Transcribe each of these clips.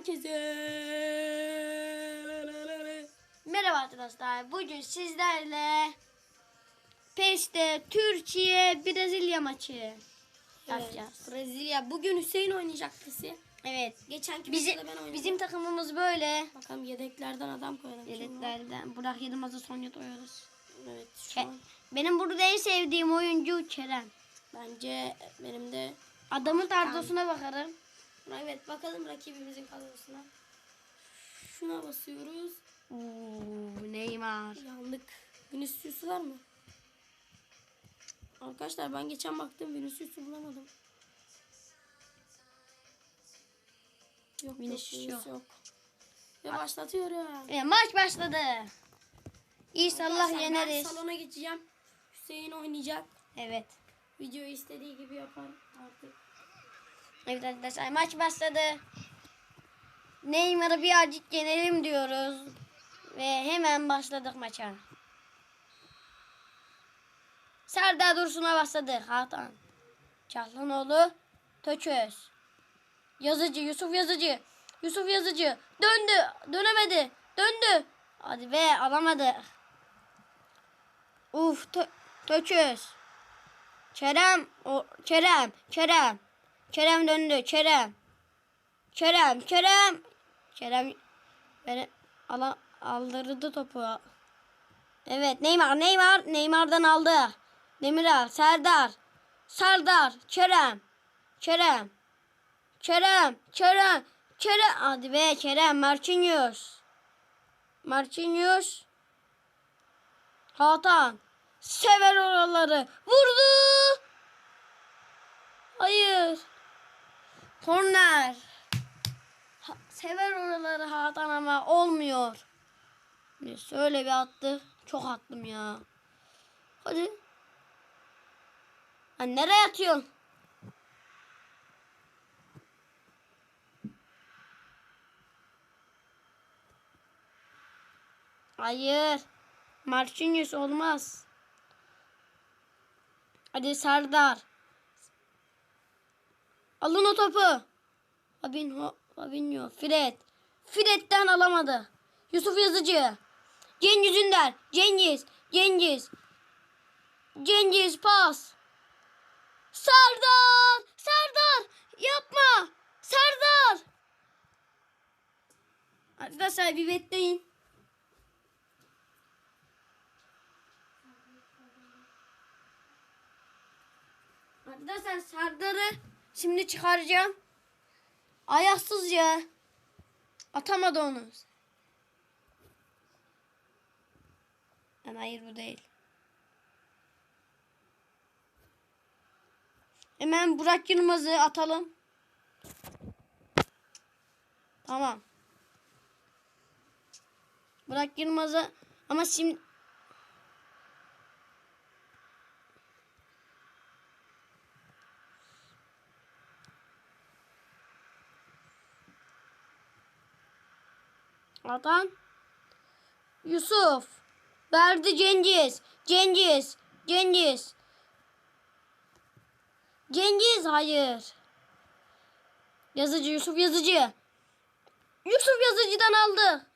herkese. Merhaba arkadaşlar. Bugün sizlerle PES'te Türkiye Brezilya maçı yapacağız. Brezilya. Bugün Hüseyin oynayacak pesi. Evet. Geçenki Bizim, ben oynadım. bizim takımımız böyle. Bakalım yedeklerden adam koyalım. Yedeklerden Burak Yılmaz'ı Sonya doyuyoruz. Evet şu Ke- an. Benim burada en sevdiğim oyuncu Kerem. Bence benim de. Adamın tarzosuna bakarım. Evet bakalım rakibimizin kadrosuna. Şuna basıyoruz. Oo, Neymar. Yandık. Vinicius var mı? Arkadaşlar ben geçen baktım Vinicius'u bulamadım. Yok Vinicius yok. yok. Ve başlatıyorum. Evet, maç başladı. İnşallah Arkadaşlar, yeneriz. Ben salona geçeceğim. Hüseyin oynayacak. Evet. Videoyu istediği gibi yapar artık. Evet arkadaşlar maç başladı. Neymar'ı birazcık yenelim diyoruz. Ve hemen başladık maça. Serdar Dursun'a başladı. Hakan. Çahlanoğlu. Töçöz. Yazıcı. Yusuf Yazıcı. Yusuf Yazıcı. Döndü. Dönemedi. Döndü. Hadi be alamadı. Uf. Tö Töçöz. Kerem. O, Kerem. Kerem. Kerem döndü. Kerem. Kerem. Kerem. Kerem beni ala, aldırdı topu. Evet Neymar. Neymar. Neymar'dan aldı. Demirel. Serdar. Serdar. Kerem. Kerem. Kerem. Kerem. Kerem. Hadi be Kerem. Marquinhos. Marquinhos. Hakan. Sever oraları. Vurdu. Hayır. Korner. Ha- sever oraları Hakan ama olmuyor. Neyse öyle bir attı. Çok attım ya. Hadi. Ha, nereye atıyorsun? Hayır. Marquinhos olmaz. Hadi Serdar. Alın o topu. Fabinho, Fabinho, Fred. Fred'den alamadı. Yusuf Yazıcı. Cengiz Ünder. Cengiz. Cengiz. Cengiz pas. Serdar. Serdar. Yapma. Serdar. Arkadaşlar bir bekleyin. Arkadaşlar Serdar'ı şimdi çıkaracağım. Ayaksızca atamadı onu. Yani hayır bu değil. Hemen Burak Yılmaz'ı atalım. Tamam. Burak Yılmaz'ı ama şimdi Atan. Yusuf. Verdi Cengiz. Cengiz. Cengiz. Cengiz hayır. Yazıcı Yusuf Yazıcı. Yusuf Yazıcı'dan aldı.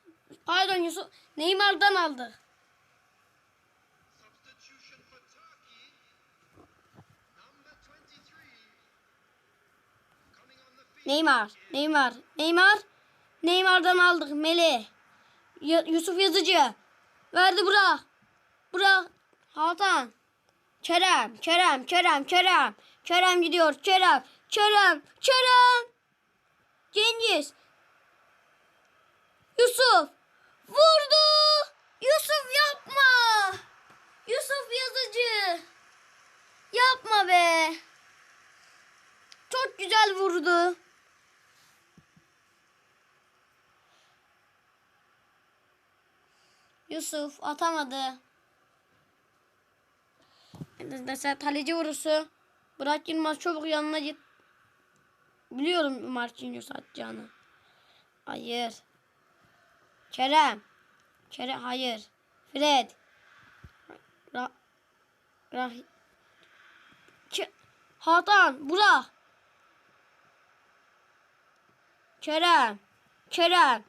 Pardon Yusuf Neymar'dan aldı. Substitution for Turkey. Number 23. Coming on the field. Neymar. Neymar. Neymar. Neymar'dan aldık Mele. Ya- Yusuf Yazıcı. Verdi Burak. Burak. Hakan. Kerem. Kerem. Kerem. Kerem. Kerem gidiyor. Kerem. Kerem. Kerem. Cengiz. Yusuf. Vurdu. Yusuf yapma. Yusuf Yazıcı. Yapma be. Çok güzel vurdu. Yusuf atamadı. Mesela kaleci vurusu. Bırak Yılmaz çabuk yanına git. Biliyorum Marquinhos atacağını. Hayır. Kerem. Kerem hayır. Fred. Ra Rah Ke. Burak. Kerem. Kerem.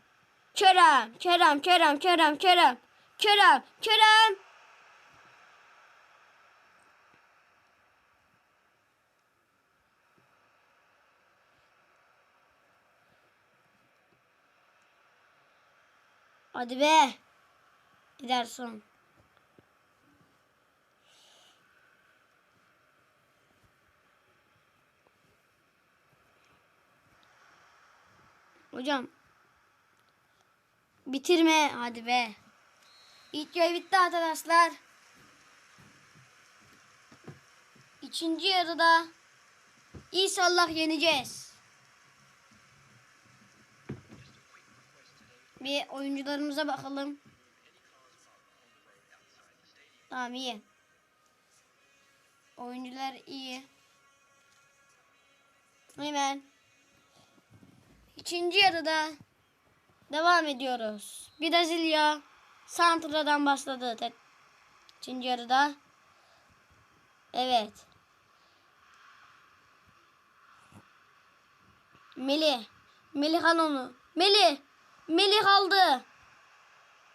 Kerem. Kerem. Kerem. Kerem. Kerem. Kerem. Kerem. Hadi be. Ederson. Hocam. Bitirme hadi be. Yarı bitti arkadaşlar. İkinci yarıda inşallah yeneceğiz. Bir oyuncularımıza bakalım. Tamam iyi. Oyuncular iyi. Hemen. İkinci yarıda devam ediyoruz. Brezilya Santra'dan başladı. İkinci yarıda. Evet. Melih. Melih onu. Melih. Melih aldı.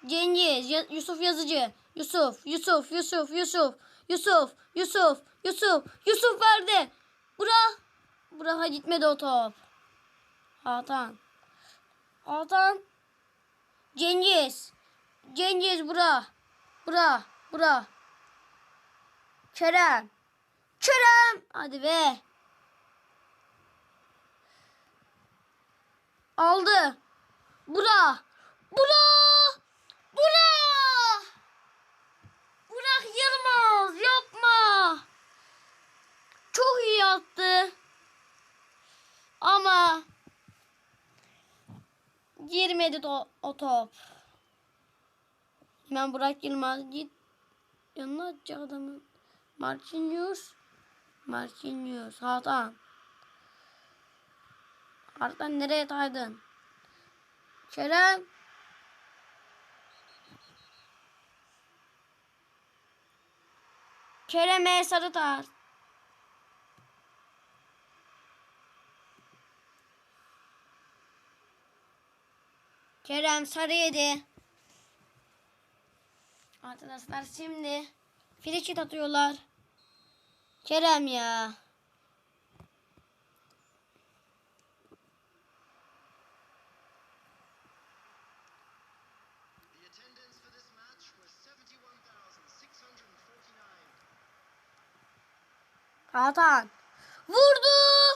Cengiz. Yusuf Yazıcı. Yusuf. Yusuf. Yusuf. Yusuf. Yusuf. Yusuf. Yusuf. Yusuf verdi. Burak. Burak'a gitmedi o top. Hakan. Hakan. Cengiz. Cengiz bura. Bura. Bura. Kerem. Kerem. Hadi be. Aldı. Bura. Bura. Bura. Burak Yılmaz. Yapma. Çok iyi attı. Ama girmedi o top. Hemen Burak Yılmaz git. Yanına atacak adamın. Marquinhos. Marquinhos. Hakan. Hakan nereye taydın? Kerem. Kerem'e sarı tar. Kerem sarı yedi. Arkadaşlar şimdi frikit atıyorlar. Kerem ya. Atan. Vurdu.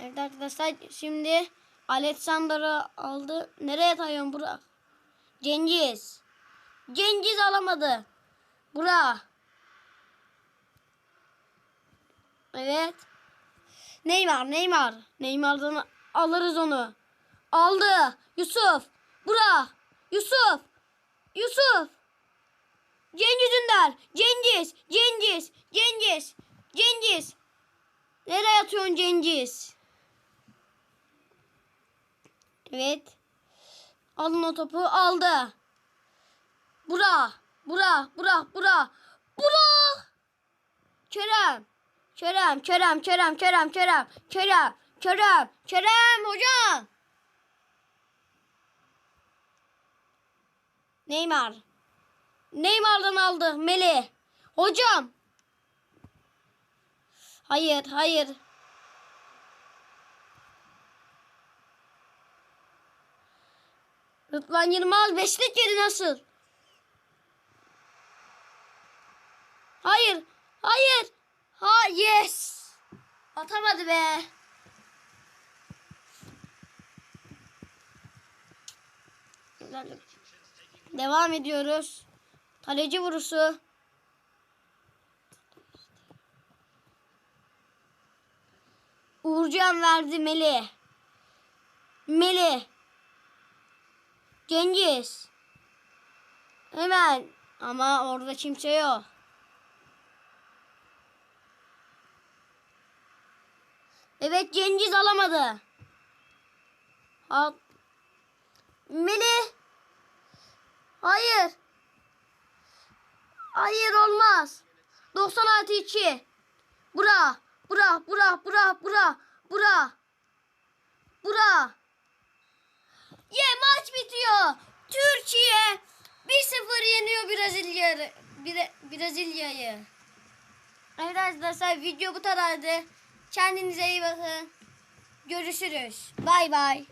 Evet arkadaşlar şimdi Alexander'ı aldı. Nereye atıyorsun Burak? Cengiz. Cengiz alamadı. Burak. Evet. Neymar, Neymar. Neymar'dan alırız onu. Aldı. Yusuf. Burak. Yusuf. Yusuf. Cengiz Ünder. Cengiz. Cengiz. Cengiz. Cengiz. Nereye atıyorsun Cengiz? Evet. Alın o topu. Aldı. Bura. Bura. Bura. Bura. Bura. Kerem. Kerem. Kerem. Kerem. Kerem. Kerem. Kerem. Kerem. Kerem hocam. Neymar. Neymar'dan aldı. Meli. Hocam. Hayır, hayır. Rıdvan Yılmaz beşlik yeri nasıl? Hayır, hayır. Ha yes. Atamadı be. Devam ediyoruz. Kaleci vuruşu. Uğurcan verdi Melih. Melih. Cengiz. Hemen. Ama orada kimse yok. Evet Cengiz alamadı. Al. Melih. Hayır. Hayır olmaz. 96 2. Bura. Bura. Bura. Bura. Bura. Bura. Bura. Ye maç bitiyor. Türkiye 1-0 yeniyor Brezilya Brezilya'yı. Evet arkadaşlar video bu kadardı. Kendinize iyi bakın. Görüşürüz. Bay bay.